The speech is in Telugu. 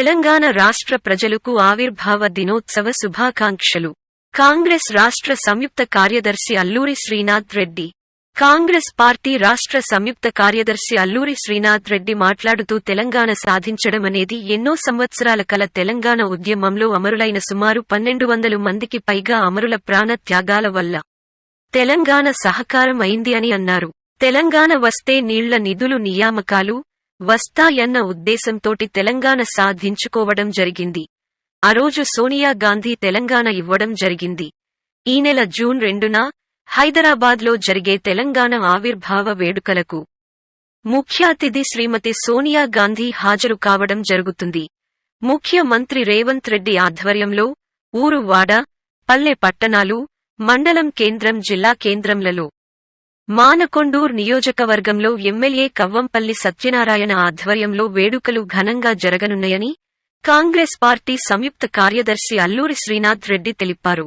తెలంగాణ రాష్ట్ర ప్రజలకు ఆవిర్భావ దినోత్సవ శుభాకాంక్షలు. కాంగ్రెస్ రాష్ట్ర సంయుక్త కార్యదర్శి అల్లూరి శ్రీనాథ్ రెడ్డి. కాంగ్రెస్ పార్టీ రాష్ట్ర సంయుక్త కార్యదర్శి అల్లూరి శ్రీనాథ్ రెడ్డి మాట్లాడుతూ తెలంగాణ సాధించడం అనేది ఎన్నో సంవత్సరాల కల తెలంగాణ ఉద్యమంలో అమరులైన సుమారు పన్నెండు వందలు మందికి పైగా అమరుల ప్రాణ త్యాగాల వల్ల తెలంగాణ సహకారం అయింది అని అన్నారు. తెలంగాణ వస్తే నీళ్ళ నిధులు నియామకాలు వస్తాయన్న ఉద్దేశంతోటి తెలంగాణ సాధించుకోవడం జరిగింది. ఆ రోజు సోనియా గాంధీ తెలంగాణ ఇవ్వడం జరిగింది. ఈ నెల జూన్ రెండున హైదరాబాద్లో జరిగే తెలంగాణ ఆవిర్భావ వేడుకలకు ముఖ్య అతిథి శ్రీమతి సోనియా గాంధీ హాజరు కావడం జరుగుతుంది. ముఖ్యమంత్రి రేవంత్ రెడ్డి ఆధ్వర్యంలో ఊరు వాడ పల్లె పట్టణాలు మండలం కేంద్రం జిల్లా కేంద్రంలలో మానకొండూర్ నియోజకవర్గంలో ఎమ్మెల్యే కవ్వంపల్లి సత్యనారాయణ ఆధ్వర్యంలో వేడుకలు ఘనంగా జరగనున్నాయని కాంగ్రెస్ పార్టీ సంయుక్త కార్యదర్శి అల్లూరి శ్రీనాథ్ రెడ్డి తెలిపారు.